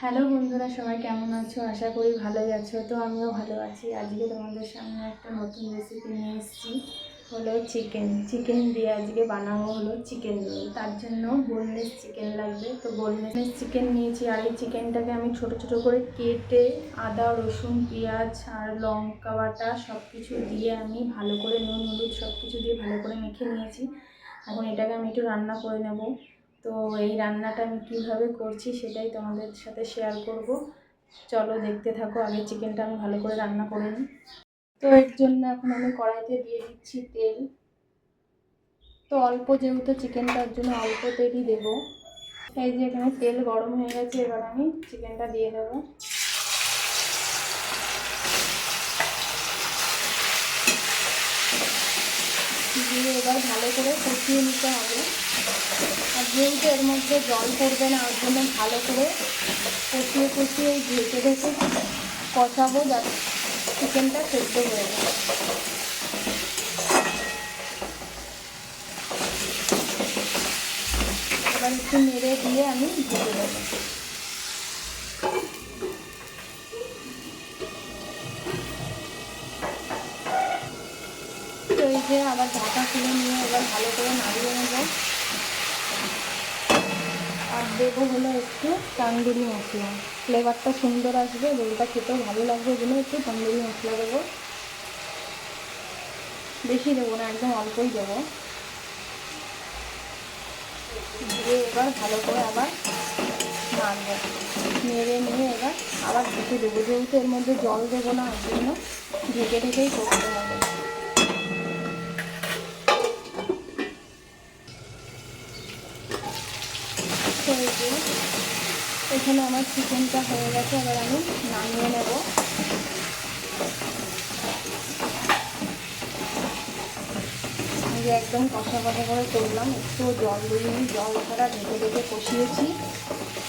Hello বন্ধুরা, সবাই কেমন আছো? আশা করি ভালোই আছো। তো আমিও ভালো আছি। আজকে তোমাদের সামনে একটা নতুন রেসিপি নিয়ে এসেছি। হলো চিকেন চিকেন দিয়ে আজকে বানাবো হলো চিকেন রোল তার জন্য বোনলেস চিকেন লাগবে। তো বোনলেস চিকেন নিয়েছি। আর এই চিকেনটাকে আমি ছোট ছোট করে কেটে আদা, রসুন, পেঁয়াজ আর লঙ্কা বাটা সব কিছু দিয়ে আমি ভালো করে নুন, হলুদ সব কিছু দিয়ে ভালো করে মেখে নিয়েছি। এখন এটাকে আমি একটু রান্না করে নেব। তো এই রান্নাটা আমি কীভাবে করছি সেটাই তোমাদের সাথে শেয়ার করব। চলো দেখতে থাকো, আগে চিকেনটা আমি ভালো করে রান্না করে নিই। তো এর জন্য এখন আমি কড়াইতে দিয়ে দিচ্ছি তেল। তো অল্প যেহেতু চিকেনটার জন্য অল্প তেলই দেবো। এই যে এখানে তেল গরম হয়ে গেছে, এবার আমি চিকেনটা দিয়ে দেবো। দিয়ে এবার ভালো করে কষিয়ে নিতে হবে। যেহেতু এর মধ্যে জল পড়বে না, ওর জন্য ভালো করে কষিয়ে কষিয়ে ঢেকে ঢেকে কষাবো যাতে চিকেনটা সেদ্ধ হয়ে যায়। এবার একটু নেড়ে দিয়ে আমি ঢেকে দেবো। যে আবার ঢাকা খুলে নিয়ে এবার ভালো করে নাড়িয়ে নেব। দেবো হলো একটু তান্দুরি মশলা। ফ্লেভারটা সুন্দর আসবে রোলটা খেতেও ভালো লাগবে বলে একটু তান্দুরি মশলা দেবো। বেশি দেবো না, একদম অল্পই দেবো। দিয়ে এবার ভালো করে আবার নাড়বো। নেড়ে নিয়ে এবার আবার ঢেকে দেবো, যেহেতু এর মধ্যে জল দেবো না, ওর জন্য ঢেকে ঢেকেই করতে হবে। যে এখানে আমার চিকেনটা হয়ে গেছে আবার আমি নামিয়ে নেব। একদম কষা কষা করে করলাম একটু জল দিইনি জল ছাড়া ঢেকে ঢেকে কষিয়েছি।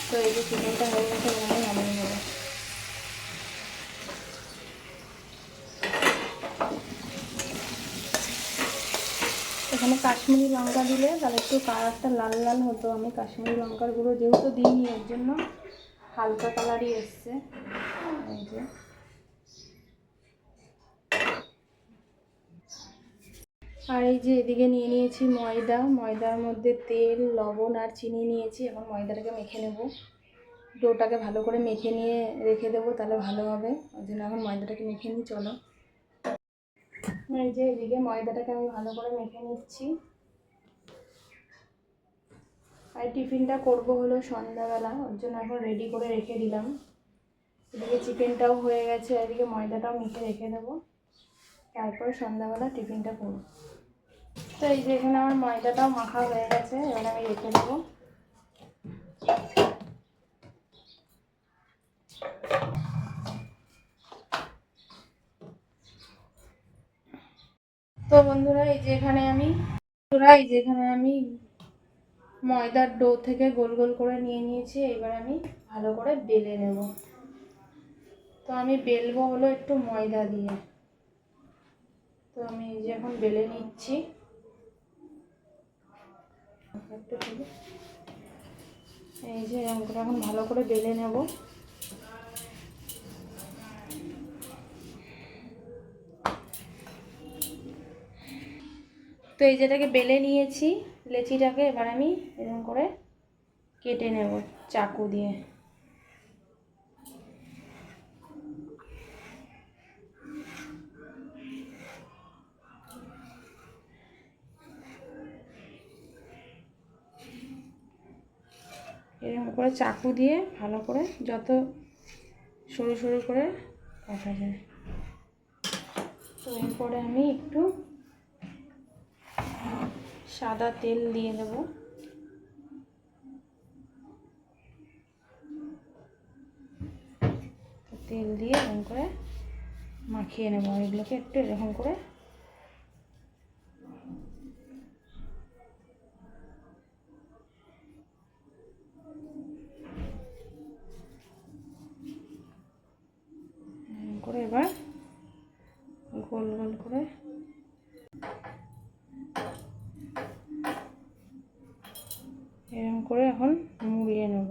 তো এই যে চিকেনটা হয়ে গেছে আমি নামিয়ে এখানে কাশ্মীরি লঙ্কা দিলে তাহলে একটু কালারটা লাল লাল হতো। আমি কাশ্মীরি লঙ্কার গুঁড়ো যেহেতু দিইনি, এর জন্য হালকা কালারই এসছে। এই যে। আর এই যে এদিকে নিয়ে নিয়েছি ময়দা। ময়দার মধ্যে তেল, লবণ আর চিনি নিয়েছি। এখন ময়দাটাকে মেখে নেব। ডোটাকে ভালো করে মেখে নিয়ে রেখে দেবো, তাহলে ভালো হবে। ওই জন্য এখন ময়দাটাকে মেখে নিই, চলো। এই যে এদিকে ময়দাটাকে আমি ভালো করে মেখে নিচ্ছি। আর টিফিনটা করব হলো সন্ধ্যাবেলা, ওর জন্য এখন রেডি করে রেখে দিলাম। এদিকে চিকেনটাও হয়ে গেছে এদিকে ময়দাটাও মেখে রেখে দেবো। তারপর সন্ধ্যাবেলা টিফিনটা করব। তো এই যে এখানে আমার ময়দাটাও মাখা হয়ে গেছে, এবার আমি রেখে দেবো তো বন্ধুরা, এই যে এখানে আমি, বন্ধুরা, এই যে এখানে আমি ময়দার ডো থেকে গোল গোল করে নিয়ে নিয়েছি। এবার আমি ভালো করে বেলে নেব। তো আমি বেলবো হলো একটু ময়দা দিয়ে। তো আমি এই যে এখন বেলে নিচ্ছি। এই যে এখন ভালো করে বেলে নেব। তো এই যেটাকে বেলে নিয়েছি, লেচিটাকে এবার আমি এরকম করে কেটে নেব চাকু দিয়ে। এরকম করে চাকু দিয়ে ভালো করে যত সরু সরু করে কাটা যায়। তো এরপরে আমি একটু সাদা তেল দিয়ে দেব। তেল দিয়ে এরকম করে মাখিয়ে নেব। এগুলোকে একটু এরকম করে করে এবার গোল গোল করে করে এখন মুড়িয়ে নেব।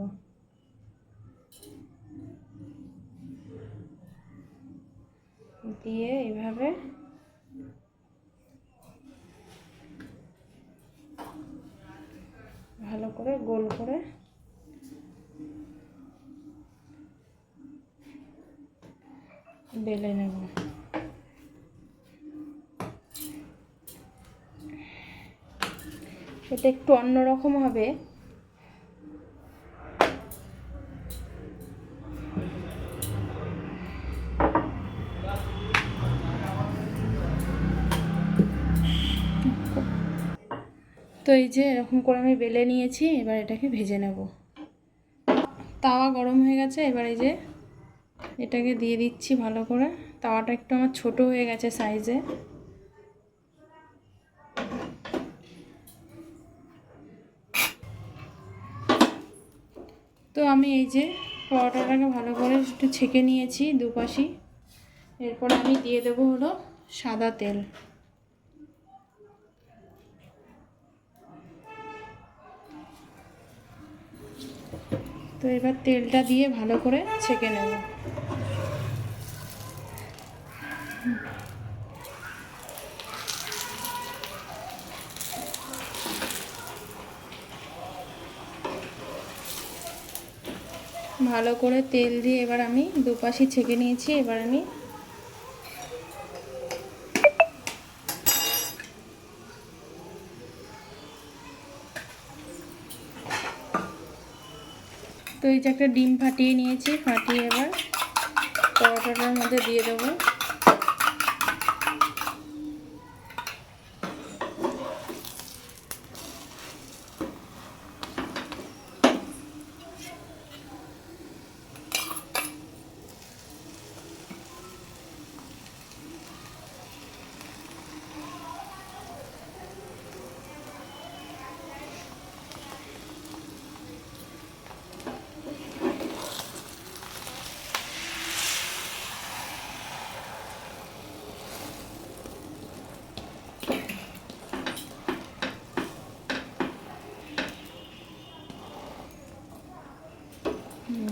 দিয়ে এইভাবে ভালো করে গোল করে বেলে নেব। এটা একটু অন্যরকম হবে। তো এই যে এরকম করে আমি বেলে নিয়েছি, এবার এটাকে ভেজে নেব। তাওয়া গরম হয়ে গেছে, এবার এই যে এটাকে দিয়ে দিচ্ছি ভালো করে। তাওয়াটা একটু আমার ছোট হয়ে গেছে সাইজে তো আমি এই যে পরোটাটাকে ভালো করে একটু ছেঁকে নিয়েছি দুপাশি। এরপর আমি দিয়ে দেবো হলো সাদা তেল। তো এবার তেলটা দিয়ে ভালো করে ছেঁকে নেব। ভালো করে তেল দিয়ে এবার আমি দুপাশে ছেঁকে নিয়েছি। এবার আমি তো এই যে একটা ডিম ফাটিয়ে নিয়েছি ফাটিয়ে এবার পরোটাটার মধ্যে দিয়ে দেবো।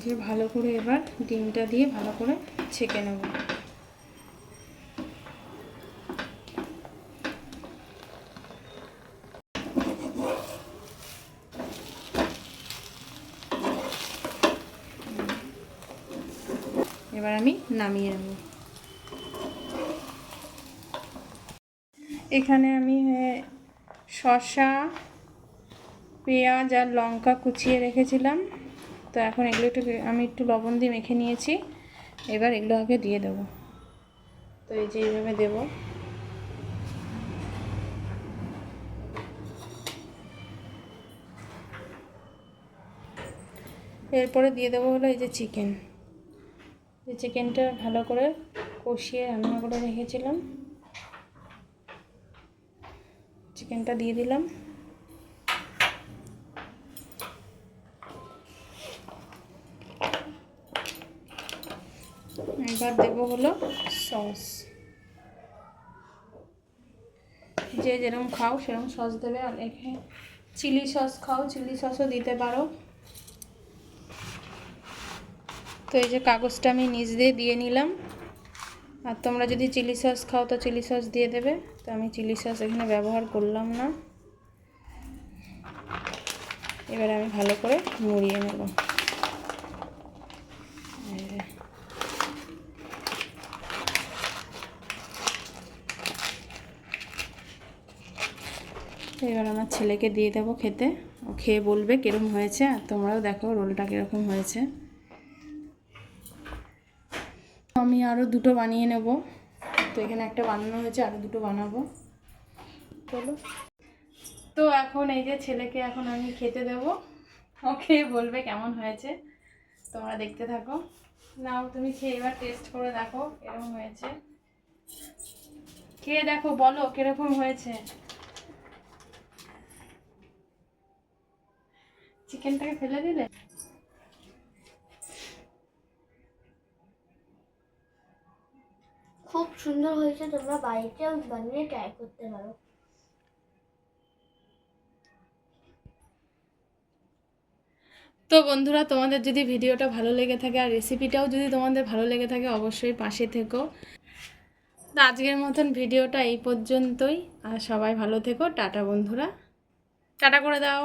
যে ভালো করে এবার ডিমটা দিয়ে ভালো করে ছেঁকে নেব। এবার আমি নামিয়ে নেব। এখানে আমি শসা, পেঁয়াজ আর লঙ্কা কুচিয়ে রেখেছিলাম। তো এখন এগুলো একটু আমি একটু লবণ দিয়ে মেখে নিয়েছি। এবার এগুলো আগে দিয়ে দেবো। তো এই যে এইভাবে দেবো। এরপরে দিয়ে দেবো হলো এই যে চিকেন। এই চিকেনটা ভালো করে কষিয়ে রান্না করে রেখেছিলাম। চিকেনটা দিয়ে দিলাম। এবার দেব হলো সস। যে যেরকম খাও সেরকম সস দেবে, আর এখানে চিলি সস খাও, চিলি সসও দিতে পারো। তো এই যে কাগজটা আমি নিচ দিয়ে দিয়ে নিলাম। আর তোমরা যদি চিলি সস খাও, তো চিলি সস দিয়ে দেবে। তো আমি চিলি সস এখানে ব্যবহার করলাম না। এবারে আমি ভালো করে মুড়িয়ে নেব এই যে। এবার আমার ছেলেকে দিয়ে দেবো খেতে। ও খেয়ে বলবে কীরকম হয়েছে, আর তোমরাও দেখো রোলটা কীরকম হয়েছে। আমি আরও দুটো বানিয়ে নেব। তো এখানে একটা বানানো হয়েছে আরও দুটো বানাবো। চলো। তো এখন এই যে ছেলেকে এখন আমি খেতে দেবো। ও খেয়ে বলবে কেমন হয়েছে। তোমরা দেখতে থাকো। নাও, তুমি খেয়ে এবার টেস্ট করে দেখো এরকম হয়েছে। খেয়ে দেখো, বলো কীরকম হয়েছে। চিকেনটাকে ফেলে দিলে? খুব সুন্দর হয়েছে তোমরা বাড়িতেও বানিয়ে ট্রাই করতে পারো। তো বন্ধুরা তোমাদের যদি ভিডিওটা ভালো লেগে থাকে আর রেসিপিটাও যদি তোমাদের ভালো লেগে থাকে অবশ্যই পাশে থেকো। তো আজকের মতন ভিডিওটা এই পর্যন্তই। আর সবাই ভালো থেকো। টাটা বন্ধুরা। টাটা করে দাও।